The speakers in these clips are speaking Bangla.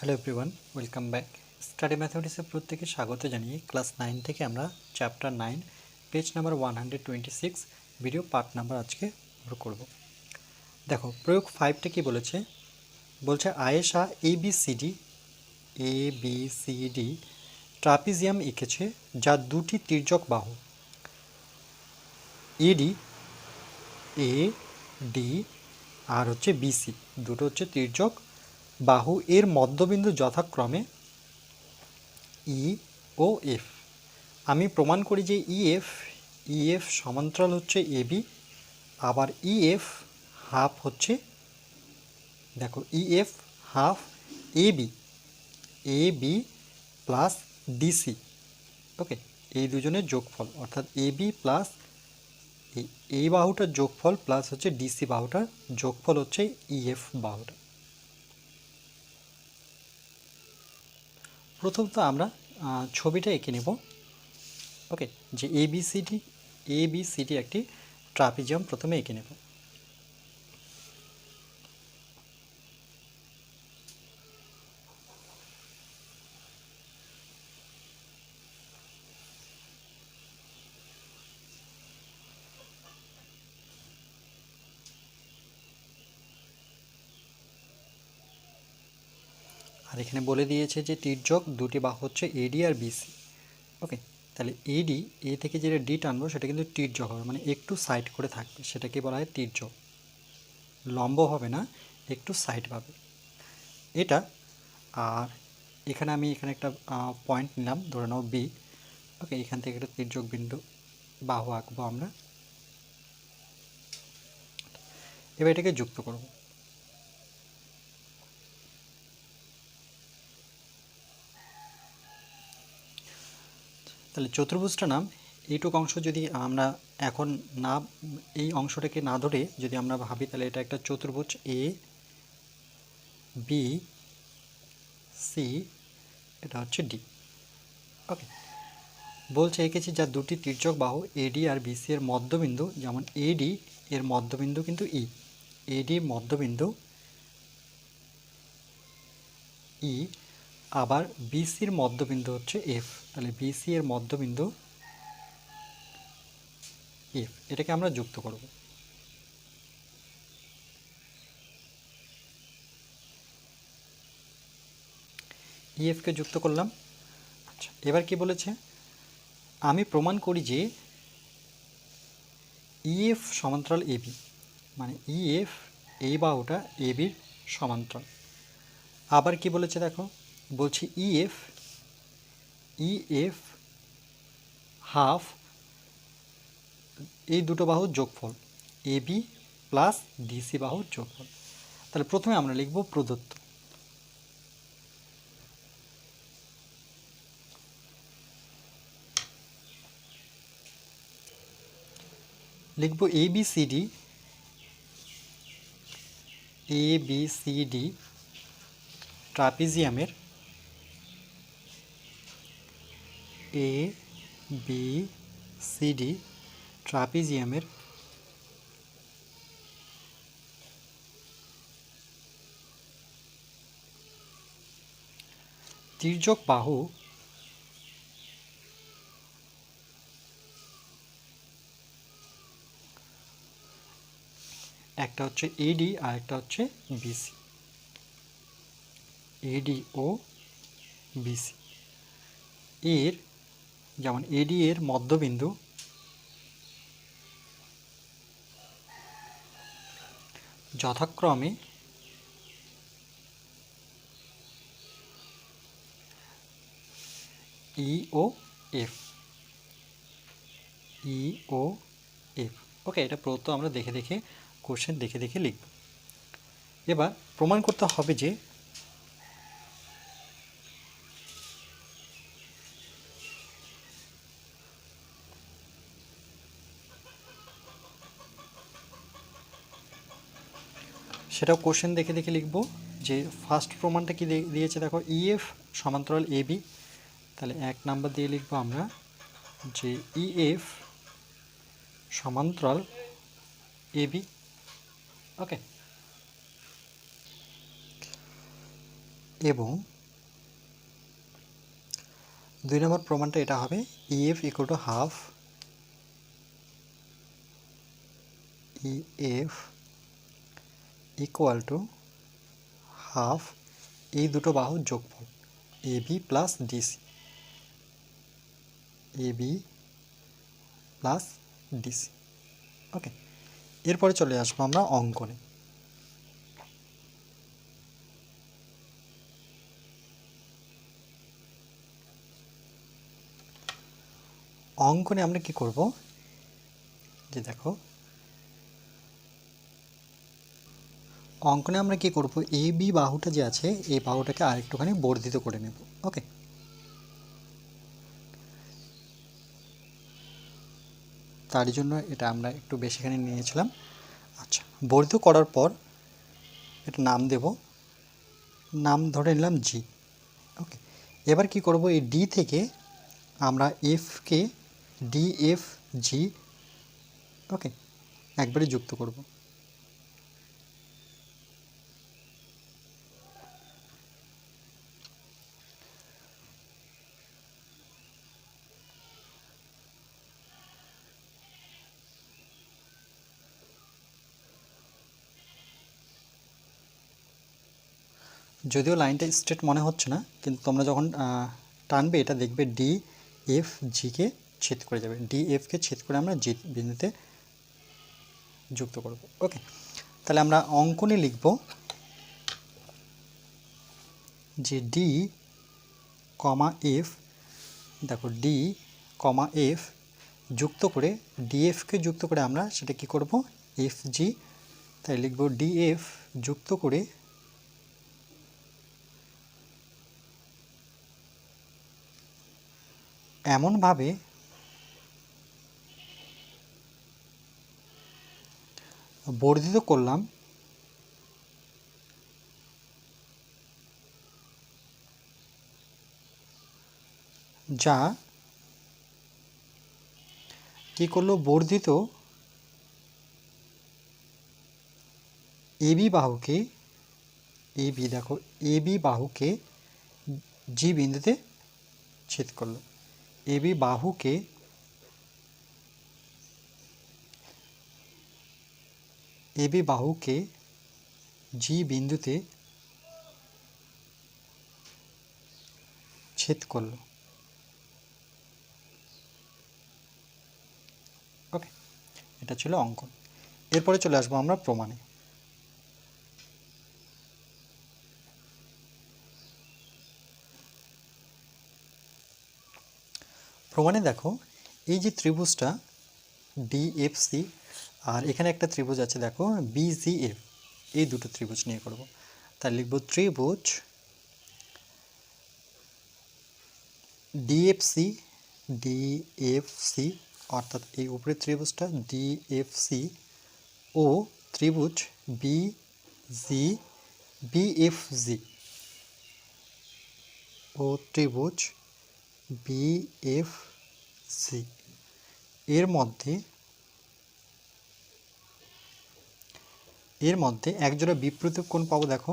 Hello everyone welcome back study ম্যাথমেটিক্সের প্রত্যেকে স্বাগত জানিয়ে ক্লাস নাইন থেকে আমরা chapter nine page number one hundred twenty six video part number আজকে শুরু করব। দেখো, প্রয়োগ ফাইভটা কি বলেছে? বলছে Ayesha A B C D A B C D trapezium এঁকেছে যা দুটি তির্যক বাহু। এডি এ ডি আর হচ্ছে বিসি দুটো হচ্ছে তির্যক বাহু এর মধ্যবিন্দু যথাক্রমে ই ও এফ আমি প্রমাণ করি যে ইএফ ইএফ সমান্তরাল হচ্ছে এবি আবার ইএফ হাফ হচ্ছে, দেখো EF half AB A B plus DC okay এই দুজনের যোগফল, অর্থাৎ এবি প্লাস এই এই বাহুটার যোগফল প্লাস হচ্ছে ডিসি বাহুটার যোগফল হচ্ছে ইএফ বাহুটা। প্রথমত আমরা ছবিটা এঁকে নেব। ওকে যে এবিসিডি এবিসিডি একটি ট্রাপিজিয়াম প্রথমে এঁকে নেব। এখানে বলে দিয়েছে যে তির্যক দুটি বাহু হচ্ছে এডি আর বিসি ওকে, তাহলে এডি এ থেকে যেটা ডি টানবো, সেটা কিন্তু তির্যক হবে মানে একটু সাইড করে থাকবে। সেটাকে বলা হয় তির্যক লম্ব হবে না, একটু সাইড পাবে। এটা, আর এখানে আমি এখানে একটা পয়েন্ট নিলাম, ধরে নাও বি ওকে, এখান থেকে একটা তির্যক বিন্দু, বাহু আঁকবো আমরা। এবার এটাকে যুক্ত করব। তাহলে চতুর্ভুজটা নাম, এইটুক অংশ যদি আমরা এখন না, এই অংশটাকে না ধরে যদি আমরা ভাবি, তাহলে এটা একটা চতুর্ভুজ এ বি সি এটা হচ্ছে ডি ওকে বলছে এঁকেছি যা দুটি তির্যক বাহু এডি আর বিসি এর মধ্যবিন্দু, যেমন এডি এর মধ্যবিন্দু কিন্তু ই এডি মধ্যবিন্দু ই আবার বিসির মধ্যবিন্দু হচ্ছে এফ তাহলে বিসি এর মধ্যবিন্দু এফ এটাকে আমরা যুক্ত করব। ইএফকে যুক্ত করলাম। আচ্ছা এবার কি বলেছে? আমি প্রমাণ করি যে ইএফ সমান্তরাল এবি মানে ইএফ এই বাহুটা এবির সমান্তরাল। আবার কি বলেছে দেখো? বলছি ইএফ ইএফ হাফ এই দুটো বাহুর যোগফল এ বি প্লাস ডিসি বাহুর যোগফল। তাহলে প্রথমে আমরা লিখব প্রদত্ত। লিখব A B C D A B C D ট্রাপিজিয়ামের A B C D ট্রাপিজিয়ামের তির্যক বাহু একটা হচ্ছে এডি আর একটা হচ্ছে বিসি এডি ও বিসি এর যেমন এডি এর মধ্যবিন্দু, যথাক্রমে ই ও এফ ই ও এফ ওকে এটা প্রদত্ত আমরা দেখে দেখে কোশ্চেন দেখে দেখে লিখব। এবার প্রমাণ করতে হবে যে সেটাও কোশ্চেন দেখে দেখে লিখব যে ফার্স্ট প্রমাণটা কি দিয়ে- দিয়েছে দেখো ইএফ সমান্তরাল এ বি তাহলে এক নাম্বার দিয়ে লিখব আমরা যে ইএফ সমান্তরাল এ বি ওকে এবং দুই নম্বর প্রমাণটা এটা হবে EF equal to half EF equal to half এই দুটো বাহুর যোগফল A B plus DC A B plus DC okay এরপরে চলে আসব আমরা অঙ্কনে। অঙ্কনে আমরা কি করব? যে দেখো অঙ্কনে আমরা কি করব? এ বি বাহুটা যে আছে, এই বাহুটাকে আরেকটুখানি বর্ধিত করে নেব। ওকে তার জন্য এটা আমরা একটু বেশিখানি নিয়েছিলাম। আচ্ছা বর্ধিত করার পর এটা নাম দেব। নাম ধরে নিলাম জি ওকে এবার কি করব? এই ডি থেকে আমরা এফকে ডি এফ জি ওকে একবারে যুক্ত করব। যদিও লাইনটা স্ট্রেট মনে হচ্ছে না, কিন্তু তোমরা যখন টানবে এটা দেখবে ডি এফ জিকে ছেদ করে যাবে। ডি এফকে ছেদ করে আমরা জি বিন্দুতে যুক্ত করব। ওকে তাহলে আমরা অঙ্কনে লিখব যে ডি কমা এফ দেখো ডি কমা এফ যুক্ত করে ডিএফকে যুক্ত করে আমরা সেটা কি করব? এফ জি তাই লিখব ডিএফ যুক্ত করে এমনভাবে বর্ধিত করলাম, যা কি করল? বর্ধিত এবি বাহুকে এবি দেখো এবি বাহুকে, জি বিন্দুতে ছেদ করল। এবি বাহুকে এবি বাহুকে জি বিন্দুতে ছেদ করল। ওকে এটা ছিল অঙ্কন। এরপরে চলে আসব আমরা প্রমাণে। প্রমাণে দেখো, এই যে ত্রিভুজটা ডিএফসি আর এখানে একটা ত্রিভুজ আছে, দেখো বিজিএফ এই দুটো ত্রিভুজ নিয়ে করব। তাহলে লিখব ত্রিভুজ ডিএফসি ডিএফসি অর্থাৎ এই উপরের ত্রিভুজটা ডিএফসি ও ত্রিভুজ বিজি বিএফজি ও ত্রিভুজ বিএফসি এর মধ্যে এর মধ্যে একজোড়া বিপ্রতীপ কোণ পাবো, দেখো।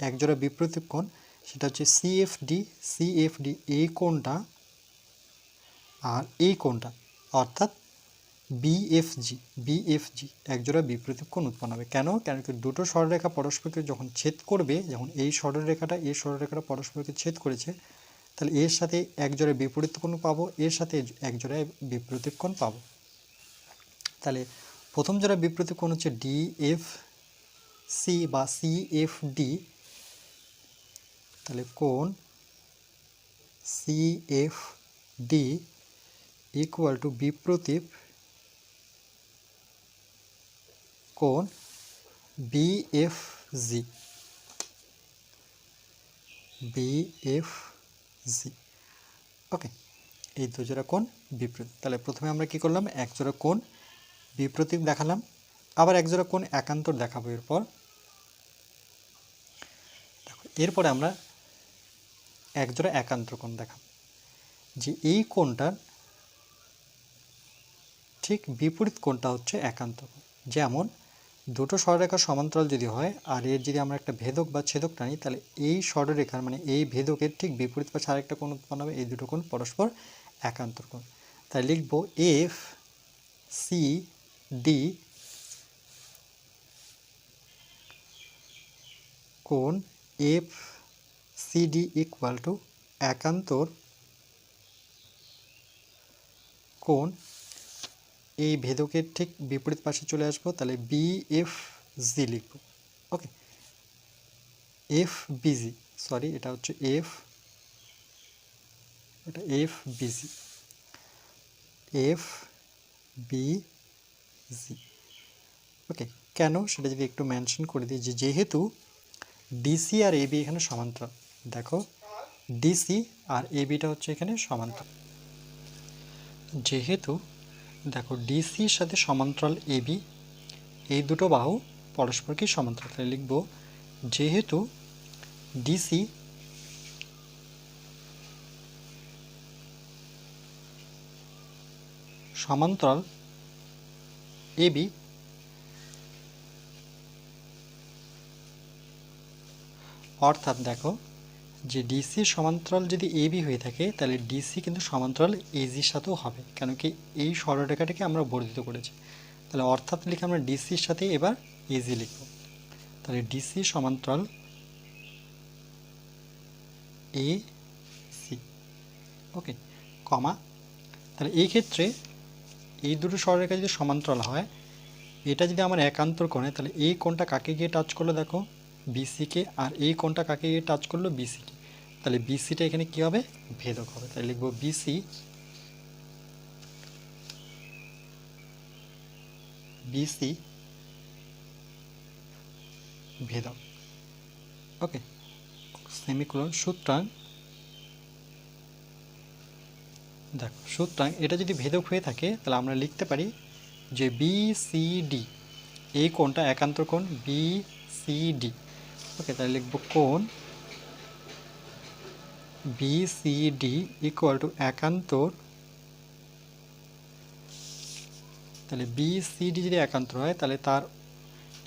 একজোড়া বিপ্রতীপ কোণ, সেটা হচ্ছে সিএফডি সিএফডি এই কোণটা আর এই কোণটা, অর্থাৎ বিএফজি বিএফজি একজোড়া বিপ্রতীপ কোণ উৎপন্ন হবে। কেন? কেন কি দুটো সরলরেখা পরস্পরকে যখন ছেদ করবে, যখন এই সরলরেখাটা এই সরলরেখাটা পরস্পরকে ছেদ করেছে তাহলে এর সাথে একজোড়া বিপরীত কোণ পাবো, এর সাথে একজোড়া বিপরীত কোণ পাবো। তাহলে প্রথম জোড়া বিপরীত কোণ হচ্ছে ডি এফ সি বা সি এফ ডি তাহলে কোণ C F D equal to বিপ্রতীপ কোণ বিএফজি বিএফজি ওকে, এই দুজোড়া কোণ বিপরীত। তাহলে প্রথমে আমরা কি করলাম? এক জোড়া কোণ বিপ্রতীপ দেখালাম। আবার এক জোড়া কোণ একান্তর দেখাবো এরপর। দেখো, এরপরে আমরা এক জোড়া একান্তর কোণ দেখাবো। যে এই কোণটার ঠিক বিপরীত কোণটা হচ্ছে একান্ত কোণ। যেমন দুটো সরলরেখার সমান্তরাল যদি হয়, আর এর যদি আমরা একটা ভেদক বা ছেদক টানি, তাহলে এই সরলরেখার মানে এই ভেদকের ঠিক বিপরীত পাশে আরেকটা কোণ উৎপন্ন হবে, এই দুটো কোণ পরস্পর একান্তর কোণ। তাই লিখব এফ সি ডি কোণ F C D equal to একান্তর কোণ এই ভেদকের ঠিক বিপরীত পাশে চলে আসব, তাহলে বি এফ জি লিখব। ওকে এফ বিজি সরি এটা হচ্ছে এফ এটা F BG F B G okay কেন? সেটা যদি একটু মেনশন করে দিই, যে যেহেতু ডিসি আর এবি এখানে সমান্তরাল, দেখো ডিসি আর এবিটা হচ্ছে এখানে সমান্তরাল। যেহেতু দেখো ডিসির সাথে সমান্তরাল এবি এই দুটো বাহু পরস্পরকে সমান্তরাল লিখব। যেহেতু ডিসি সমান্তরাল এবি অর্থাৎ দেখো যে ডিসি সমান্তরাল যদি এবি হয়ে থাকে, তাহলে ডিসি কিন্তু সমান্তরাল এজির সাথেও হবে, কেন কি এই সরলরেখাটাকে আমরা বর্ধিত করেছি। তাহলে অর্থাৎ লিখে আমরা ডিসির সাথে এবার এজি লিখব। তাহলে ডিসি সমান্তরাল এ সি ওকে কমা। তাহলে এই ক্ষেত্রে এই দুটো সরলরেখা যদি সমান্তরাল হয়, এটা যদি আমার একান্তর কোণে, তাহলে এই কোণটা কাকে গিয়ে টাচ করল দেখো? বিসিকে আর এই কোণটা কাকে টাচ করল? বিসিকে তাহলে বিসিটা এখানে কি হবে? ভেদক হবে। তাহলে লিখব বিসি বিসি ভেদক। ওকে সেমিকোলন সুতরাং দেখো, সুতরাং এটা যদি ভেদক হয়ে থাকে, তাহলে আমরা লিখতে পারি যে বি সি ডি এই কোণটা একান্তর কোণ বি সি ডি ওকে, তাহলে লিখব কোণ? B C D equal to একান্তর। তাহলে বি সি ডি যদি একান্তর হয়, তাহলে তার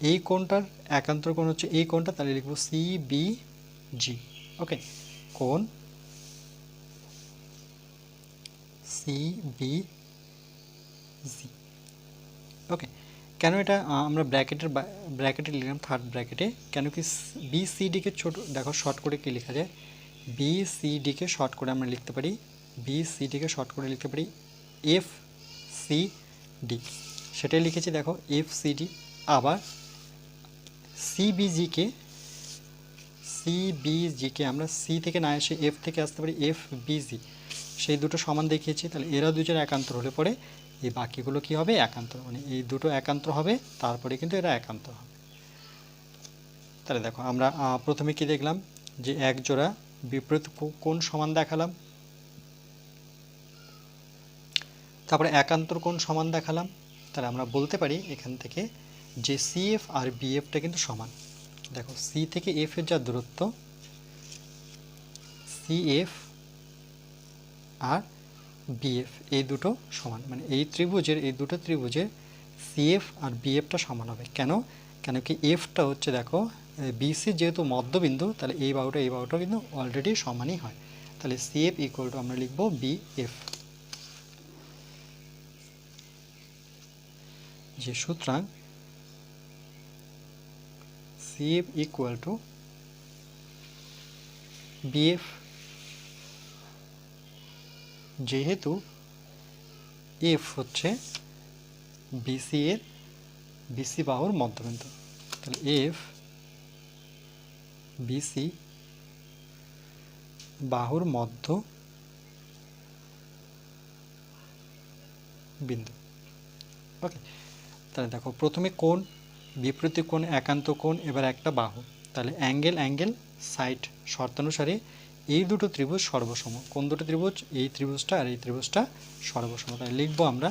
এই কোণটার একান্তর কোণ হচ্ছে এই কোণটা, তাহলে লিখব সি বি জি ওকে, কোণ? সি বি জি ওকে কেন এটা আমরা ব্র্যাকেটের ব্র্যাকেটে লিখলাম থার্ড ব্র্যাকেটে? কেন কি বি সি ডিকে ছোট, দেখো শর্ট করে কি লেখা যায়? বি সি ডিকে শর্ট করে আমরা লিখতে পারি বি সি ডিকে শর্ট করে লিখতে পারি এফ সি ডি সেটাই লিখেছি, দেখো এফ সি ডি আবার সিবিজিকে সিবিজিকে আমরা সি থেকে না এসে এফ থেকে আসতে পারি এফ বিজি সেই দুটো সমান দেখিয়েছি, তাহলে এরা দুজন একান্তর হলে পরে এই বাকিগুলো কি হবে? একান্তর মানে এই দুটো একান্তর হবে, তারপরে কিন্তু এরা একান্তর হবে। তাহলে দেখো, আমরা প্রথমে কি দেখলাম? যে এক জোড়া বিপরীত কো- কোণ সমান দেখালাম। তারপরে একান্তর কোণ সমান দেখালাম। তাহলে আমরা বলতে পারি এখান থেকে যে সিএফ আর বিএফটা কিন্তু সমান। দেখো সি থেকে এফ এর যা দূরত্ব সিএফ আর বিএফ এই দুটো সমান। মানে এই ত্রিভুজের, এই দুটো ত্রিভুজের সিএফ আর বিএফটা সমান হবে। কেন? কেন কি এফটা হচ্ছে দেখো বিসি যেহেতু মধ্যবিন্দু, তাহলে এই বাহুটা এই বাহুটা কিন্তু অলরেডি সমানই হয়। তাহলে সিএফ ইকুয়াল টু আমরা লিখব বিএফ যে সুতরাং সিএফ ইকুয়াল টু বিএফ যেহেতু এফ হচ্ছে বিসি এর বিসি বাহুর মধ্যবিন্দু। তাহলে এফ বিসি বাহুর মধ্য বিন্দু ওকে তাহলে দেখো, প্রথমে কোণ, বিপরীত কোণ, একান্ত কোণ, এবার একটা বাহু। তাহলে অ্যাঙ্গেল অ্যাঙ্গেল সাইড শর্তানুসারে এই দুটো ত্রিভুজ সর্বসম। কোন দুটো ত্রিভুজ? এই ত্রিভুজটা আর এই ত্রিভুজটা সর্বসম। তাহলে লিখব আমরা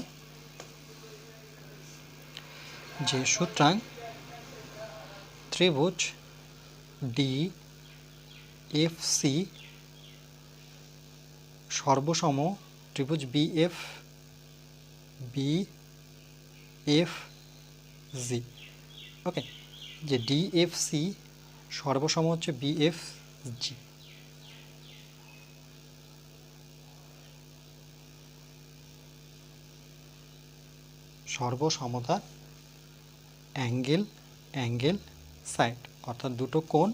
যে সুতরাং ত্রিভুজ ডি এফ সি সর্বসম ত্রিভুজ B F B F G okay যে ডিএফসি সর্বসম হচ্ছে বিএফজি সর্বসমতা অ্যাঙ্গেল অ্যাঙ্গেল, সাইড, অর্থাৎ দুটো কোণ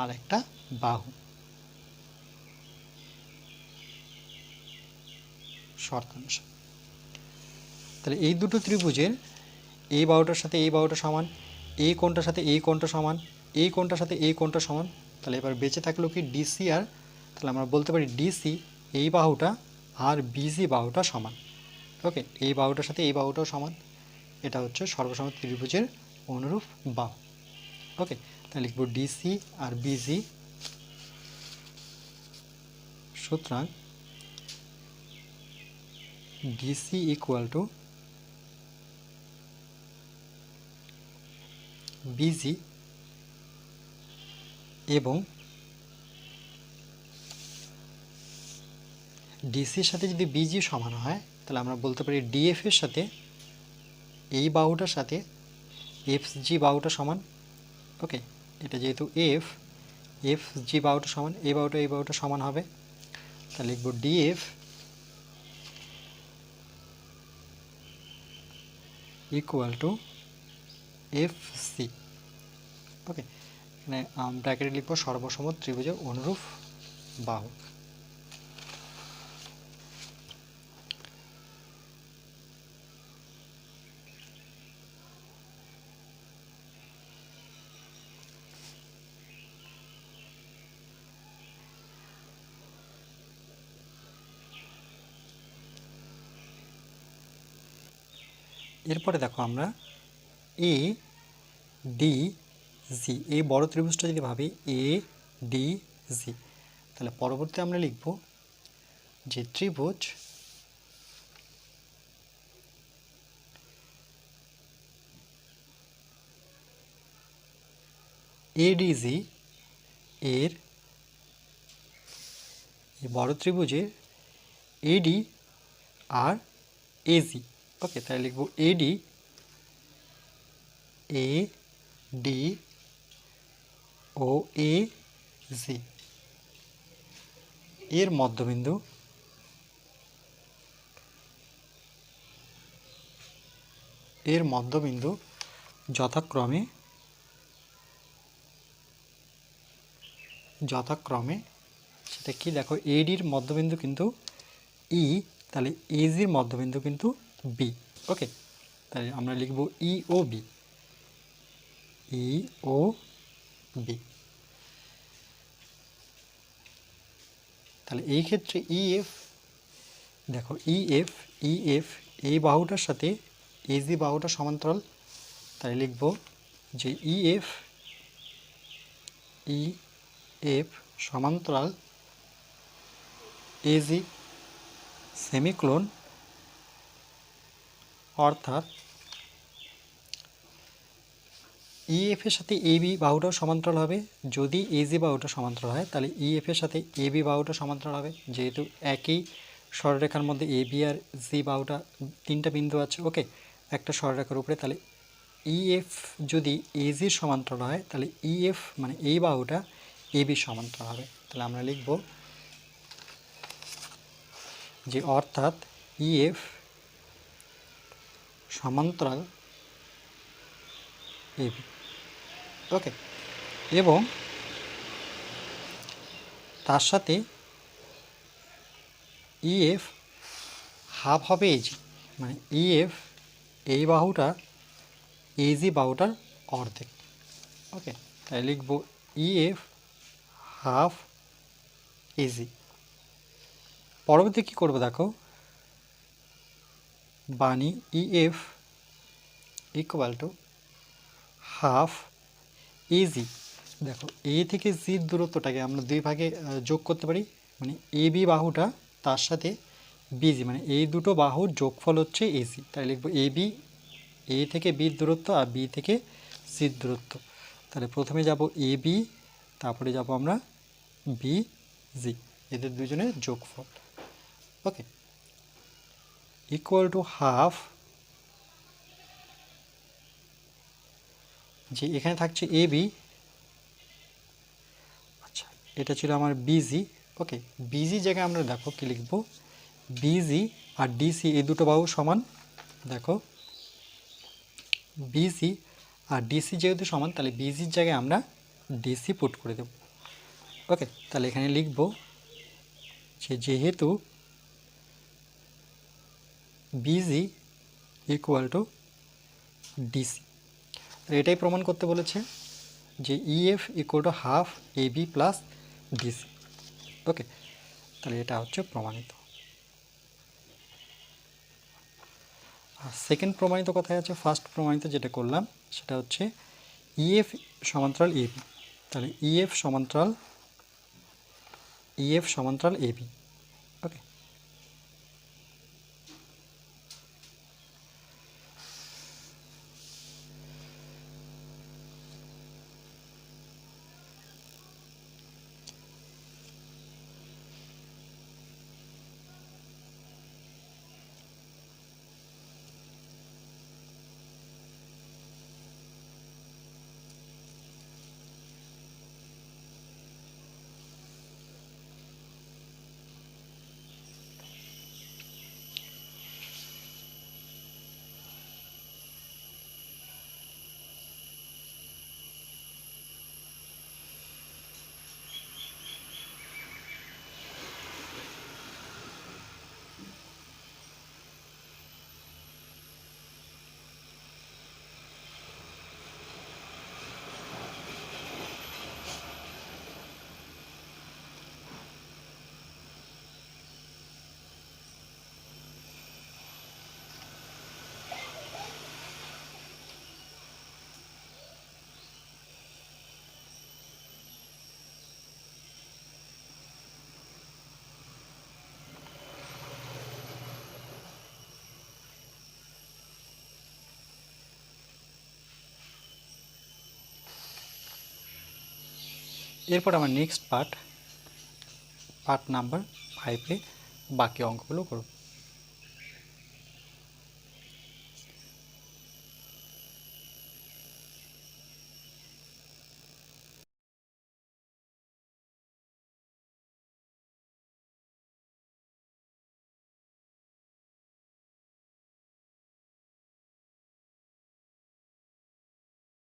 আর একটা বাহু। শর্তাংশ তাহলে এই দুটো ত্রিভুজের এই বাহুটার সাথে এই বাহুটা সমান, এই কোণটার সাথে এই কোণটা সমান, এই কোণটার সাথে এই কোণটা সমান, তাহলে এবার বেঁচে থাকল কি ডিসি আর, তাহলে আমরা বলতে পারি ডিসি এই বাহুটা আর বিসি বাহুটা সমান। ওকে এই বাহুটার সাথে এই বাহুটাও সমান। এটা হচ্ছে সর্বসম ত্রিভুজের অনুরূপ বাহু। ওকে তাহলে লিখব ডিসি আর বিসি সুতরাং ডিসি ইকুয়াল টু বিজি এবং ডিসির সাথে যদি বিজি সমান হয় তাহলে আমরা বলতে পারি ডিএফ এর সাথে এই বাহুটার সাথে এফ জি বাহুটা সমান ওকে এটা যেহেতু এফ এফ জি বাহুটা সমান, এই বাহুটা এই বাহুটা সমান হবে। তাহলে লিখব DF equal to F C okay এখানে ব্র্যাকেটে লিখব সর্বসম ত্রিভুজের অনুরূপ বাহু। এরপরে দেখো আমরা এ, ডি, জি। এই বড় ত্রিভুজটা যদি ভাবি, এ, ডি, জি, তাহলে পরবর্তী আমরা লিখব যে ত্রিভুজ এডিজি এর বড় ত্রিভুজের এডি আর এজি ওকে, তাহলে লিখব এডি এ ডি ও এ জি এর মধ্যবিন্দু এর মধ্যবিন্দু যথাক্রমে যথাক্রমে, সেটা কি? দেখো এডির মধ্যবিন্দু কিন্তু ই তাহলে এজির মধ্যবিন্দু কিন্তু বি ওকে তাহলে আমরা লিখব ই ও বি ই ও বি তাহলে এই ক্ষেত্রে ইএফ দেখো ইএফ ইএফ এই বাহুটার সাথে এজি বাহুটা সমান্তরাল। তাই লিখব যে ইএফ ই এফ সমান্তরাল এজি সেমিক্লোন অর্থাৎ ইএফ এর সাথে এবি বাহুটাও সমান্তরাল হবে। যদি এজি বাহুটা সমান্তরাল হয়, তাহলে ইএফ এর সাথে এবি বাহুটা সমান্তরাল হবে। যেহেতু একই সরলরেখার মধ্যে এবি আর জি বাহুটা তিনটা বিন্দু আছে, ওকে? একটা সরলরেখার উপরে, তাহলে ইএফ যদি এজির সমান্তরাল হয়, তাহলে ইএফ মানে এই বাহুটা এবি সমান্তরাল হবে। তাহলে আমরা লিখব যে অর্থাৎ ইএফ সমান্তরাল এবি ওকে এবং তার সাথে ইএফ হাফ হবে এজি মানে ইএফ এই বাহুটা এজি বাহুটার অর্ধেক। ওকে তাই লিখব ইএফ হাফ এজি পরবর্তী কী করব দেখো? বানি EF equal to half AG দেখো এ থেকে জির দূরত্বটাকে আমরা দুই ভাগে যোগ করতে পারি। মানে এ বি বাহুটা তার সাথে বিজি মানে এই দুটো বাহুর যোগফল হচ্ছে এসি তাই লিখব এ বি এ থেকে বির দূরত্ব আর বি থেকে সির দূরত্ব। তাহলে প্রথমে যাব এ বি তারপরে যাব আমরা বি জি এদের দুজনের যোগফল। ওকে ইকুয়াল টু হাফ যে এখানে থাকছে এ বি আচ্ছা এটা ছিল আমার বিজি ওকে বিজি জায়গায় আমরা দেখো কি লিখব? বিজি আর ডিসি এই দুটো বাহু সমান, দেখো বিসি আর ডিসি যেহেতু সমান, তাহলে বিজির জায়গায় আমরা ডিসি পুট করে দেব। ওকে তাহলে এখানে লিখব যে যেহেতু বিজি ইকুয়াল টু ডিসি এটাই প্রমাণ করতে বলেছে যে E EF equal to half A B plus DC okay তাহলে এটা হচ্ছে প্রমাণিত। সেকেন্ড প্রমাণিত কথায় আছে ফার্স্ট প্রমাণিত যেটা করলাম, সেটা হচ্ছে ইএফ সমান্তরাল এবি তাহলে ইএফ সমান্তরাল ইএফ সমান্তরাল এবি ওকে এরপর আমার নেক্সট পার্ট পার্ট নাম্বার ফাইভে বাকি অঙ্কগুলো করব।